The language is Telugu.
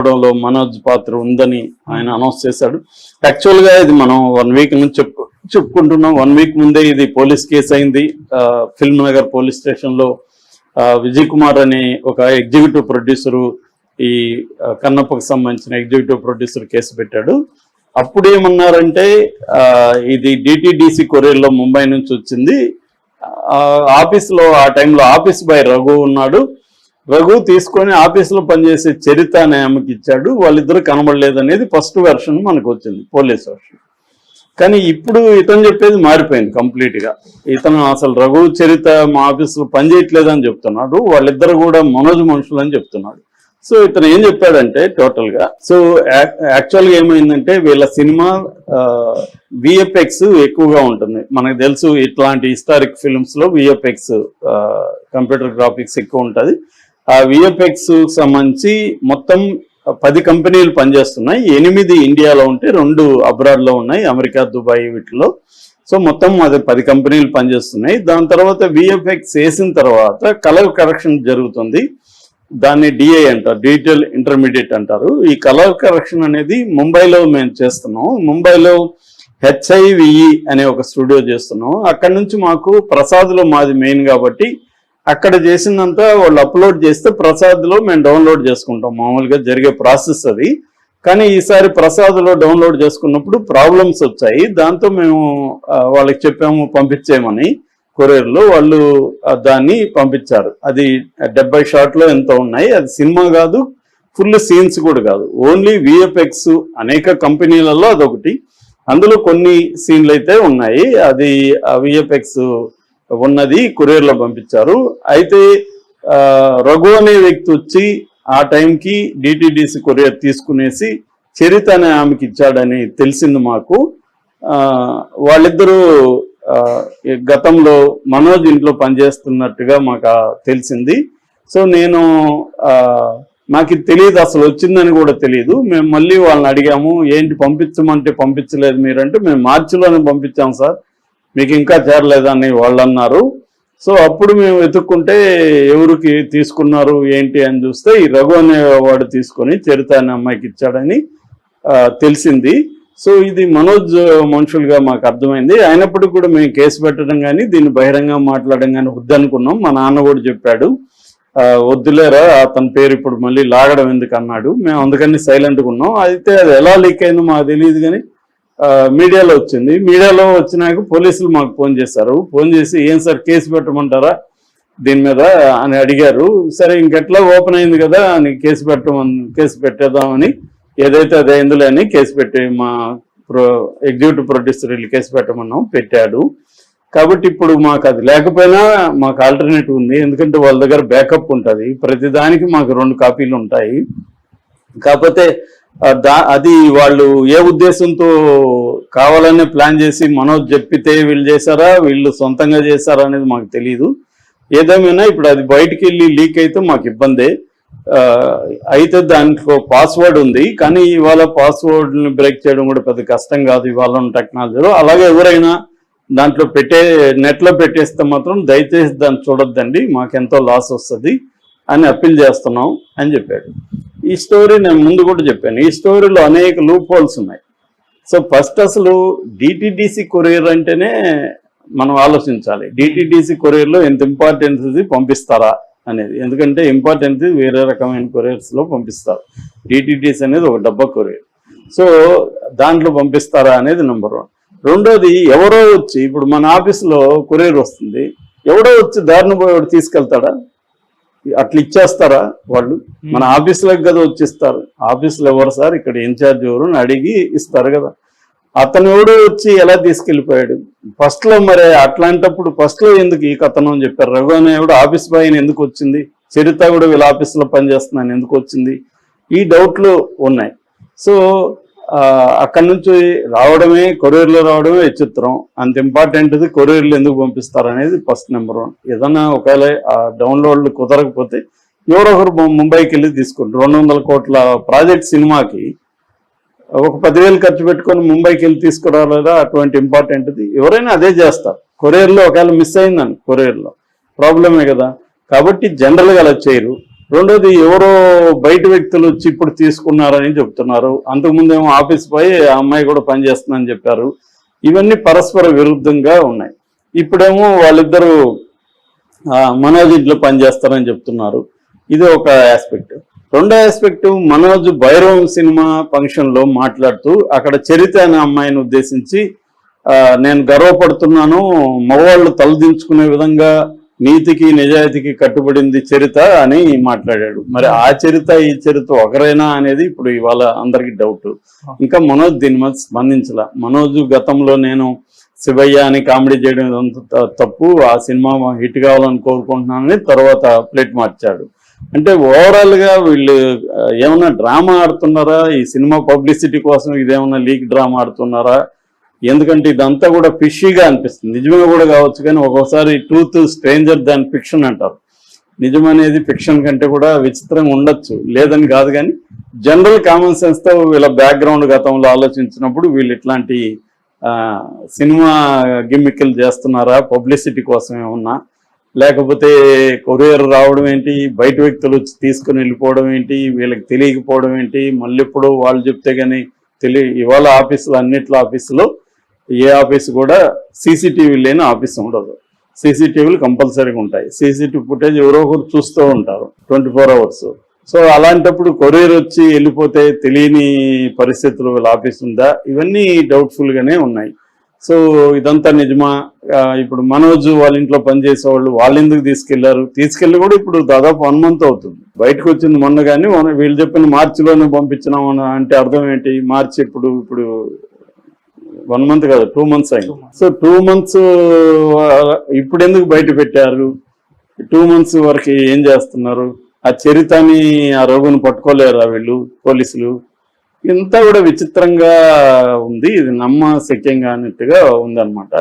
చెప్పడంలో మనోజ్ పాత్ర ఉందని ఆయన అనౌన్స్ చేశాడు. యాక్చువల్గా ఇది మనం వన్ వీక్ నుంచి చెప్పు చెప్పుకుంటున్నాం. వన్ వీక్ ముందే ఇది పోలీస్ కేసు అయింది. ఫిల్మ్ నగర్ పోలీస్ స్టేషన్లో విజయ్ కుమార్ అనే ఒక ఎగ్జిక్యూటివ్ ప్రొడ్యూసరు ఈ కన్నప్పకు సంబంధించిన ఎగ్జిక్యూటివ్ ప్రొడ్యూసర్ కేసు పెట్టాడు. అప్పుడు ఏమన్నారంటే ఇది డిటిడిసి కొరియర్లో ముంబై నుంచి వచ్చింది. ఆఫీస్లో ఆ టైంలో ఆఫీస్ బాయ్ రఘు ఉన్నాడు. రఘు తీసుకొని ఆఫీసులో పనిచేసే చరిత అనే ఆమెకి ఇచ్చాడు. వాళ్ళిద్దరూ కనబడలేదు అనేది ఫస్ట్ వెర్షన్ మనకు వచ్చింది పోలీస్ వెర్షన్ కానీ ఇప్పుడు ఇతను చెప్పేది మారిపోయింది కంప్లీట్గా ఇతను అసలు రఘు చరిత మా ఆఫీసులో పనిచేయట్లేదు అని చెప్తున్నాడు. వాళ్ళిద్దరు కూడా మనోజ్ మనుషులు అని చెప్తున్నాడు. సో ఇతను ఏం చెప్పాడంటే టోటల్గా సో యాక్చువల్గా ఏమైందంటే వీళ్ళ సినిమా విఎఫ్ఎక్స్ ఎక్కువగా ఉంటుంది. మనకు తెలుసు ఇట్లాంటి హిస్టారిక్ ఫిల్మ్స్లో విఎఫ్ఎక్స్ కంప్యూటర్ గ్రాఫిక్స్ ఎక్కువ ఉంటుంది. ఆ విఎఫ్ఎక్స్ సంబంధించి మొత్తం పది కంపెనీలు పనిచేస్తున్నాయి. ఎనిమిది ఇండియాలో ఉంటే రెండు అబ్రాడ్లో ఉన్నాయి. అమెరికా దుబాయ్ వీటిలో సో మొత్తం అది పది కంపెనీలు పనిచేస్తున్నాయి. దాని తర్వాత విఎఫ్ఎక్స్ వేసిన తర్వాత కలర్ కరెక్షన్ జరుగుతుంది. దాన్ని డిఐ అంటారు. డిజిటల్ ఇంటర్మీడియట్ అంటారు. ఈ కలర్ కరెక్షన్ అనేది ముంబైలో మేము చేస్తున్నాం. ముంబైలో హెచ్ఐవిఈ అనే ఒక స్టూడియో చేస్తున్నాం. అక్కడ నుంచి మాకు ప్రసాద్లో మాది మెయిన్ కాబట్టి అక్కడ చేసిందంతా వాళ్ళు అప్లోడ్ చేస్తే ప్రసాద్లో మేము డౌన్లోడ్ చేసుకుంటాం. మామూలుగా జరిగే ప్రాసెస్ అది. కానీ ఈసారి ప్రసాద్లో డౌన్లోడ్ చేసుకున్నప్పుడు ప్రాబ్లమ్స్ వచ్చాయి. దాంతో మేము వాళ్ళకి చెప్పాము పంపించేయమని కొరియర్లో. వాళ్ళు దాన్ని పంపించారు. అది డెబ్బై షాట్లో ఎంత ఉన్నాయి. అది సినిమా కాదు ఫుల్ సీన్స్ కూడా కాదు. ఓన్లీ విఎఫ్ఎక్స్ అనేక కంపెనీలలో అదొకటి. అందులో కొన్ని సీన్లు అయితే ఉన్నాయి. అది విఎఫ్ఎక్స్ ఉన్నది కొరియర్లో పంపించారు. అయితే రఘు అనే వ్యక్తి వచ్చి ఆ టైంకి డిటిడిసి కొరియర్ తీసుకునేసి చరిత అనే ఆమెకి ఇచ్చాడని తెలిసింది మాకు. వాళ్ళిద్దరూ గతంలో మనోజ్ ఇంట్లో పనిచేస్తున్నట్టుగా మాకు తెలిసింది. సో నేను నాకు ఇది తెలియదు అసలు వచ్చిందని కూడా తెలియదు. మేము మళ్ళీ వాళ్ళని అడిగాము ఏంటి పంపించమంటే పంపించలేదు మీరంటే మేము మార్చిలోనే పంపించాం సార్. మీకు ఇంకా చేరలేదని వాళ్ళు అన్నారు. సో అప్పుడు మేము వెతుక్కుంటే ఎవరికి తీసుకున్నారు ఏంటి అని చూస్తే ఈ రఘు అనేవాడు తీసుకొని చరిత అనే అమ్మాయికి ఇచ్చాడని తెలిసింది. సో ఇది మనోజ్ మనుషులుగా మాకు అర్థమైంది. అయినప్పటికీ కూడా మేము కేసు పెట్టడం కానీ దీన్ని బహిరంగ మాట్లాడడం కానీ వద్దనుకున్నాం. మా నాన్న కూడా చెప్పాడు వద్దులేరా అతని పేరు ఇప్పుడు మళ్ళీ లాగడం ఎందుకు? అన్నాడు. మేము అందుకని సైలెంట్గా ఉన్నాం. అయితే అది ఎలా లీక్ అయిందో మాకు తెలియదు కానీ మీడియాలో వచ్చింది. మీడియాలో వచ్చినాక పోలీసులు మాకు ఫోన్ చేశారు. ఫోన్ చేసి ఏం సార్ కేసు పెట్టమంటారా? దీని మీద అని అడిగారు. సరే ఇంకెట్లా ఓపెన్ అయింది కదా అని కేసు పెట్టమని కేసు పెట్టేద్దామని ఏదైతే అది అయిందిలే అని కేసు పెట్టి మా ప్రో ఎగ్జిక్యూటివ్ ప్రొడ్యూసర్ వెళ్ళి కేసు పెట్టమన్నాం పెట్టాడు. కాబట్టి ఇప్పుడు మాకు అది లేకపోయినా మాకు ఆల్టర్నేటివ్ ఉంది. ఎందుకంటే వాళ్ళ దగ్గర బ్యాకప్ ఉంటుంది. ప్రతిదానికి మాకు రెండు కాపీలు ఉంటాయి. కాకపోతే అది వాళ్ళు ఏ ఉద్దేశంతో కావాలనే ప్లాన్ చేసి మనోజ్ చెప్పితే వీళ్ళు చేశారా వీళ్ళు సొంతంగా చేశారా అనేది మాకు తెలియదు ఏదేమైనా ఇప్పుడు అది బయటికి వెళ్ళి లీక్ అయితే మాకు ఇబ్బందే. అయితే దానికి పాస్వర్డ్ ఉంది కానీ ఇవాళ పాస్వర్డ్ని బ్రేక్ చేయడం కూడా పెద్ద కష్టం కాదు ఇవాళ ఉన్న టెక్నాలజీలో. అలాగే ఎవరైనా దాంట్లో పెట్టే నెట్లో పెట్టేస్తే మాత్రం దయచేసి దాన్ని చూడొద్దండి మాకెంతో లాస్ వస్తుంది. అని అప్పీల్ చేస్తున్నాం అని చెప్పాడు. ఈ స్టోరీ నేను ముందు కూడా చెప్పాను. ఈ స్టోరీలో అనేక లూప్ హోల్స్ ఉన్నాయి. సో ఫస్ట్ అసలు డిటిడిసి కొరియర్ అంటేనే మనం ఆలోచించాలి. డిటిడిసి కొరియర్లో ఎంత ఇంపార్టెన్స్ ఇది పంపిస్తారా అనేది. ఎందుకంటే ఇంపార్టెన్స్ వేరే రకమైన కొరియర్స్లో పంపిస్తారు. డిటిడిసి అనేది ఒక డబ్బా కొరియర్ సో దాంట్లో పంపిస్తారా అనేది నెంబర్ వన్ రెండోది ఎవరో వచ్చి ఇప్పుడు మన ఆఫీస్లో కొరియర్ వస్తుంది. ఎవడో వచ్చి దారిని పోయేవాడు తీసుకెళ్తాడా? అట్లా ఇచ్చేస్తారా వాళ్ళు? మన ఆఫీసులకు కదా వచ్చిస్తారు. ఆఫీసులో ఎవరు సార్? ఇక్కడ ఇన్ఛార్జ్ ఎవరు అని అడిగి ఇస్తారు కదా. అతను ఎవడు వచ్చి ఎలా తీసుకెళ్ళిపోయాడు? ఫస్ట్లో మరి అట్లాంటప్పుడు ఫస్ట్లో ఎందుకు ఈ కథనం అని చెప్పారు? రఘు ఎవడు ఆఫీస్ బాయ్ ఎందుకు వచ్చింది? చరిత కూడా వీళ్ళ ఆఫీసులో పనిచేస్తున్నాను ఎందుకు వచ్చింది? ఈ డౌట్లు ఉన్నాయి. సో అక్కడి నుంచి రావడమే కొరియర్లో రావడమే విచిత్రం. అంత ఇంపార్టెంట్ది కొరియర్లు ఎందుకు పంపిస్తారు అనేది ఫస్ట్ నెంబర్ వన్ ఏదన్నా ఒకవేళ ఆ డౌన్లోడ్లు కుదరకపోతే ఎవరో ఒకరు ముంబైకి వెళ్ళి తీసుకుంటారు. రెండు వందల కోట్ల ప్రాజెక్ట్ సినిమాకి ఒక పదివేలు ఖర్చు పెట్టుకొని ముంబైకి వెళ్ళి తీసుకురాలేదా? అటువంటి ఇంపార్టెంట్ది ఎవరైనా అదే చేస్తారు. కొరియర్లో ఒకవేళ మిస్ అయిందని కొరియర్లో. ప్రాబ్లమే కదా. కాబట్టి జనరల్గా అలా చేయరు. రెండోది ఎవరో బయట వ్యక్తులు వచ్చి ఇప్పుడు తీసుకున్నారని చెప్తున్నారు. అంతకుముందు ఏమో ఆఫీస్ పోయి ఆ అమ్మాయి కూడా పనిచేస్తుందని చెప్పారు. ఇవన్నీ పరస్పర విరుద్ధంగా ఉన్నాయి. ఇప్పుడేమో వాళ్ళిద్దరూ మనోజ్ ఇంట్లో పనిచేస్తారని చెప్తున్నారు. ఇది ఒక ఆస్పెక్ట్ రెండో ఆస్పెక్ట్ మనోజ్ భైరవం సినిమా ఫంక్షన్లో మాట్లాడుతూ అక్కడ చరిత అనే అమ్మాయిని ఉద్దేశించి నేను గర్వపడుతున్నాను మగవాళ్ళు తలదించుకునే విధంగా నీతికి నిజాయితీకి కట్టుబడింది చరిత అని మాట్లాడాడు. మరి ఆ చరిత ఈ చరిత ఒకరైనా అనేది ఇప్పుడు ఇవాళ అందరికి డౌట్ ఇంకా మనోజ్ దీని మీద స్పందించలా. మనోజ్ గతంలో నేను శివయ్య అని కామెడీ చేయడం త- తప్పు ఆ సినిమా హిట్ కావాలని కోరుకుంటున్నానని తర్వాత ప్లేట్ మార్చాడు. అంటే ఓవరాల్గా వీళ్ళు ఏమైనా డ్రామా ఆడుతున్నారా? ఈ సినిమా పబ్లిసిటీ కోసం ఇదేమన్నా లీక్ డ్రామా ఆడుతున్నారా? ఎందుకంటే ఇదంతా కూడా ఫిషీగా అనిపిస్తుంది. నిజమే కూడా కావచ్చు కానీ ఒక్కోసారి ట్రూత్ స్ట్రేంజర్ దాన్ ఫిక్షన్ అంటారు. నిజం అనేది ఫిక్షన్ కంటే కూడా విచిత్రంగా ఉండొచ్చు. లేదని కాదు కానీ జనరల్ కామన్ సెన్స్తో వీళ్ళ బ్యాక్గ్రౌండ్ గతంలో ఆలోచించినప్పుడు వీళ్ళు ఇట్లాంటి సినిమా గిమ్మికలు చేస్తున్నారా? పబ్లిసిటీ కోసం ఏమన్నా? లేకపోతే కొరియర్ రావడం ఏంటి? బయట వ్యక్తులు వచ్చి తీసుకుని వెళ్ళిపోవడం ఏంటి? వీళ్ళకి తెలియకపోవడం ఏంటి? మళ్ళీ ఇప్పుడు వాళ్ళు చెప్తే కానీ తెలియ ఇవాళ ఆఫీసులు అన్నిట్లో ఆఫీసులో ఏ ఆఫీస్ కూడా సీసీటీవీ లేని ఆఫీస్ ఉండదు. సీసీటీవీలు కంపల్సరీగా ఉంటాయి. సీసీటీవీ ఫుటేజ్ ఎవరో ఒకరు చూస్తూ ఉంటారు ట్వంటీ ఫోర్ అవర్స్. సో అలాంటప్పుడు కొరియర్ వచ్చి వెళ్ళిపోతే తెలియని పరిస్థితులు వీళ్ళ ఆఫీస్ ఉందా? ఇవన్నీ డౌట్ఫుల్గానే ఉన్నాయి. సో ఇదంతా నిజమా? ఇప్పుడు మనోజ్ వాళ్ళ ఇంట్లో పనిచేసే వాళ్ళు వాళ్ళు ఎందుకు తీసుకెళ్ళారు? తీసుకెళ్ళి కూడా ఇప్పుడు దాదాపు వన్ మంత్ అవుతుంది. బయటకు వచ్చింది మొన్న కానీ వీళ్ళు చెప్పిన మార్చిలోనే పంపించినాం అంటే అర్థం ఏంటి? మార్చి ఇప్పుడు ఇప్పుడు వన్ మంత్ కాదు టూ మంత్స్ అయింది. సో టూ మంత్స్ ఇప్పుడు ఎందుకు బయట పెట్టారు? టూ మంత్స్ వరకు ఏం చేస్తున్నారు? ఆ చరితని ఆ రోగుని పట్టుకోలేరా వీళ్ళు పోలీసులు? ఇంతా కూడా విచిత్రంగా ఉంది. ఇది నమ్మశక్యంగా అన్నట్టుగా ఉందన్నమాట.